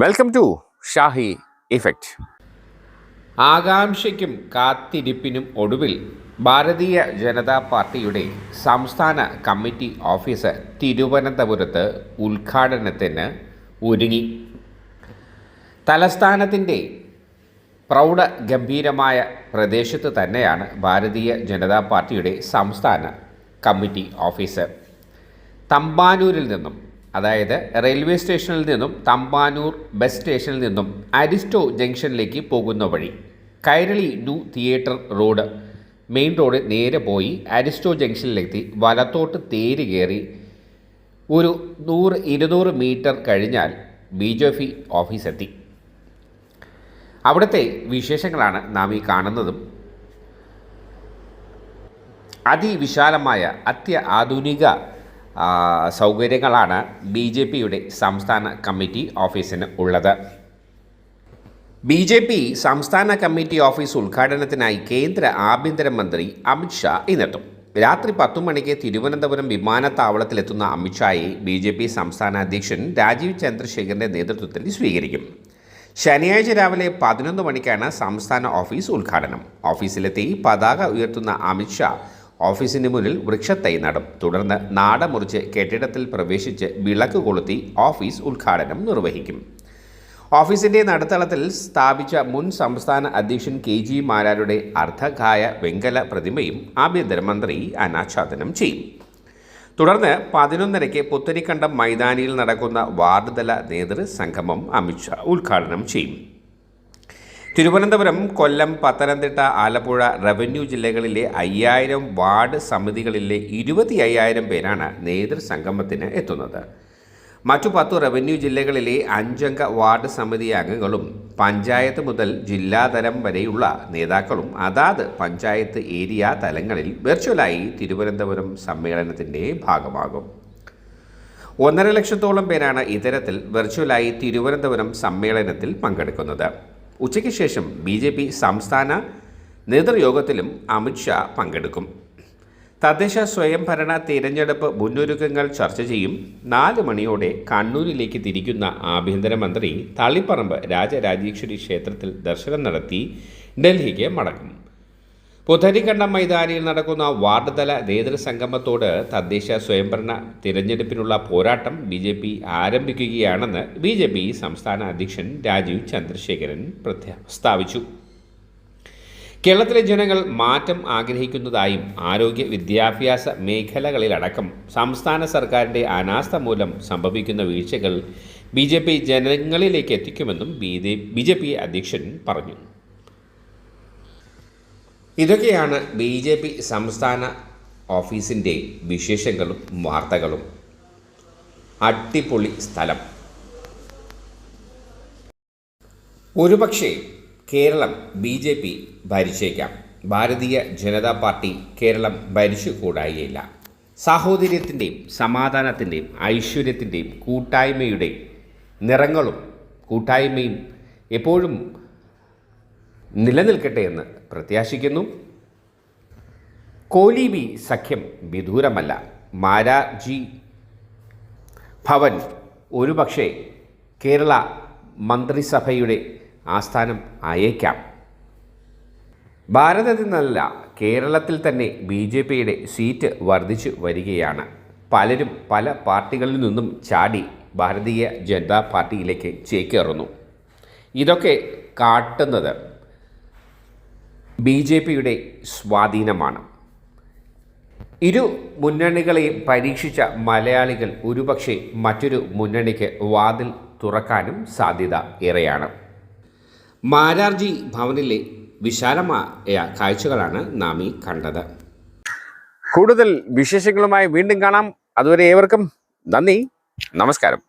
Welcome to Shahi effect ആകാംക്ഷയ്ക്കും കാത്തിരിപ്പിനും ഒടുവിൽ ഭാരതീയ ജനതാ പാർട്ടിയുടെ സംസ്ഥാന കമ്മിറ്റി ഓഫീസ് തിരുവനന്തപുരത്ത് ഉദ്ഘാടനത്തിന് ഒരുങ്ങി. തലസ്ഥാനത്തിന്റെ പ്രൗഢ ഗംഭീരമായ പ്രദേശത്ത് തന്നെയാണ് ഭാരതീയ ജനതാ പാർട്ടിയുടെ സംസ്ഥാന കമ്മിറ്റി ഓഫീസ്. തമ്പാനൂരിൽ നിന്നും അതായത് റെയിൽവേ സ്റ്റേഷനിൽ നിന്നും തമ്പാനൂർ ബസ് സ്റ്റേഷനിൽ നിന്നും അരിസ്റ്റോ ജംഗ്ഷനിലേക്ക് പോകുന്ന വഴി Kairali new theatre road. Main road നേരെ പോയി അരിസ്റ്റോ ജംഗ്ഷനിലെത്തി വലത്തോട്ട് തേര് കയറി ഒരു നൂറ് ഇരുന്നൂറ് മീറ്റർ കഴിഞ്ഞാൽ ബി ജെ പി ഓഫീസെത്തി. അവിടുത്തെ വിശേഷങ്ങളാണ് നാം ഈ കാണുന്നതും. അതിവിശാലമായ അത്യ ആധുനിക ആ, സൗകര്യങ്ങളാണ് ബി ജെ പിയുടെ സംസ്ഥാന കമ്മിറ്റി ഓഫീസിന് ഉള്ളത്. ബി ജെ പി സംസ്ഥാന കമ്മിറ്റി ഓഫീസ് ഉദ്ഘാടനത്തിനായി കേന്ദ്ര ആഭ്യന്തരമന്ത്രി അമിത്ഷാ ഇന്നെത്തും. രാത്രി പത്തു മണിക്ക് തിരുവനന്തപുരം വിമാനത്താവളത്തിലെത്തുന്ന അമിത്ഷായെ ബി ജെ പി സംസ്ഥാന അധ്യക്ഷൻ രാജീവ് ചന്ദ്രശേഖറിന്റെ നേതൃത്വത്തിൽ സ്വീകരിക്കും. ശനിയാഴ്ച രാവിലെ പതിനൊന്ന് മണിക്കാണ് സംസ്ഥാന ഓഫീസ് ഉദ്ഘാടനം. ഓഫീസിലെത്തി പതാക ഉയർത്തുന്ന അമിത്ഷാ ഓഫീസിന് മുന്നിൽ വൃക്ഷത്തൈ നടും. തുടർന്ന് നാട മുറിച്ച് കെട്ടിടത്തിൽ പ്രവേശിച്ച് വിളക്ക് കൊളുത്തി ഓഫീസ് ഉദ്ഘാടനം നിർവഹിക്കും. ഓഫീസിന്റെ നടുത്തളത്തിൽ സ്ഥാപിച്ച മുൻ സംസ്ഥാന അധ്യക്ഷൻ കെ ജി മാരാരുടെ അർദ്ധകായ വെങ്കല പ്രതിമയും ആഭ്യന്തരമന്ത്രി അനാച്ഛാദനം ചെയ്യും. തുടർന്ന് പതിനൊന്നരയ്ക്ക് പുത്തരിക്കണ്ടം മൈതാനിയിൽ നടക്കുന്ന വാർഡ്തല നേതൃസംഗമം അമിത്ഷാ ഉദ്ഘാടനം ചെയ്യും. തിരുവനന്തപുരം കൊല്ലം പത്തനംതിട്ട ആലപ്പുഴ റവന്യൂ ജില്ലകളിലെ അയ്യായിരം വാർഡ് സമിതികളിലെ ഇരുപത്തി അയ്യായിരം പേരാണ് നേതൃസംഗമത്തിന് എത്തുന്നത്. മറ്റു പത്തു റവന്യൂ ജില്ലകളിലെ അഞ്ചംഗ വാർഡ് സമിതി അംഗങ്ങളും പഞ്ചായത്ത് മുതൽ ജില്ലാതലം വരെയുള്ള നേതാക്കളും അതാത് പഞ്ചായത്ത് ഏരിയ തലങ്ങളിൽ വെർച്വലായി തിരുവനന്തപുരം സമ്മേളനത്തിന്റെ ഭാഗമാകും. ഒന്നര ലക്ഷത്തോളം പേരാണ് ഇത്തരത്തിൽ വെർച്വലായി തിരുവനന്തപുരം സമ്മേളനത്തിൽ പങ്കെടുക്കുന്നത്. ഉച്ചയ്ക്ക് ശേഷം ബി ജെ പി സംസ്ഥാന നേതൃയോഗത്തിലും അമിത്ഷാ പങ്കെടുക്കും. തദ്ദേശ സ്വയംഭരണ തിരഞ്ഞെടുപ്പ് മുന്നൊരുക്കങ്ങൾ ചർച്ച ചെയ്യും. നാല് മണിയോടെ കണ്ണൂരിലേക്ക് തിരിക്കുന്ന ആഭ്യന്തരമന്ത്രി തളിപ്പറമ്പ് രാജരാജേശ്വരി ക്ഷേത്രത്തിൽ ദർശനം നടത്തി ഡൽഹിക്ക് മടങ്ങും. പുത്തരിക്കണ്ടം മൈതാനിയിൽ നടക്കുന്ന വാർഡ് തല നേതൃസംഗമത്തോട് തദ്ദേശ സ്വയംഭരണ തിരഞ്ഞെടുപ്പിനുള്ള പോരാട്ടം ബി ജെ പി ആരംഭിക്കുകയാണെന്ന് ബി ജെ പി സംസ്ഥാന അധ്യക്ഷൻ രാജീവ് ചന്ദ്രശേഖരൻ പ്രസ്താവിച്ചു. കേരളത്തിലെ ജനങ്ങൾ മാറ്റം ആഗ്രഹിക്കുന്നതായും ആരോഗ്യ വിദ്യാഭ്യാസ മേഖലകളിലടക്കം സംസ്ഥാന സർക്കാരിന്റെ അനാസ്ഥ മൂലം സംഭവിക്കുന്ന വീഴ്ചകൾ ബി ജനങ്ങളിലേക്ക് എത്തിക്കുമെന്നും ബി ജെ പി അധ്യക്ഷൻ പറഞ്ഞു. ഇതൊക്കെയാണ് ബി ജെ പി സംസ്ഥാന ഓഫീസിന്റെ വിശേഷങ്ങളും വാർത്തകളും. അട്ടിപ്പൊളി സ്ഥലം. ഒരുപക്ഷെ കേരളം ബി ജെ പി ഭരിച്ചേക്കാം. ഭാരതീയ ജനതാ പാർട്ടി കേരളം ഭരിച്ചുകൂടായില്ല സാഹോദര്യത്തിന്റെയും സമാധാനത്തിന്റെയും ഐശ്വര്യത്തിന്റെയും കൂട്ടായ്മയുടെ നിറങ്ങളും കൂട്ടായ്മയും എപ്പോഴും നിലനിൽക്കട്ടെ എന്ന് പ്രത്യാശിക്കുന്നു. കോലീബി സഖ്യം വിദൂരമല്ല. മാരാജി ഭവൻ ഒരുപക്ഷെ കേരള മന്ത്രിസഭയുടെ ആസ്ഥാനം ആയേക്കാം. ഭാരതത്തിൽ നിന്നല്ല കേരളത്തിൽ തന്നെ ബി ജെ പിയുടെ സീറ്റ് വർദ്ധിച്ചു വരികയാണ്. പലരും പല പാർട്ടികളിൽ നിന്നും ചാടി ഭാരതീയ ജനതാ പാർട്ടിയിലേക്ക് ചേക്കേറുന്നു. ഇതൊക്കെ കാട്ടുന്നത് ബി ജെ പിയുടെ സ്വാധീനമാണ്. ഇരു മുന്നണികളെയും പരീക്ഷിച്ച മലയാളികൾ ഒരുപക്ഷെ മറ്റൊരു മുന്നണിക്ക് വാതിൽ തുറക്കാനും സാധ്യത ഏറെയാണ്. മാരാർജി ഭവനിലെ വിശാലമായ കാഴ്ചകളാണ് നാം ഈ കണ്ടത്. കൂടുതൽ വിശേഷങ്ങളുമായി വീണ്ടും കാണാം. അതുവരെ ഏവർക്കും നന്ദി. നമസ്കാരം.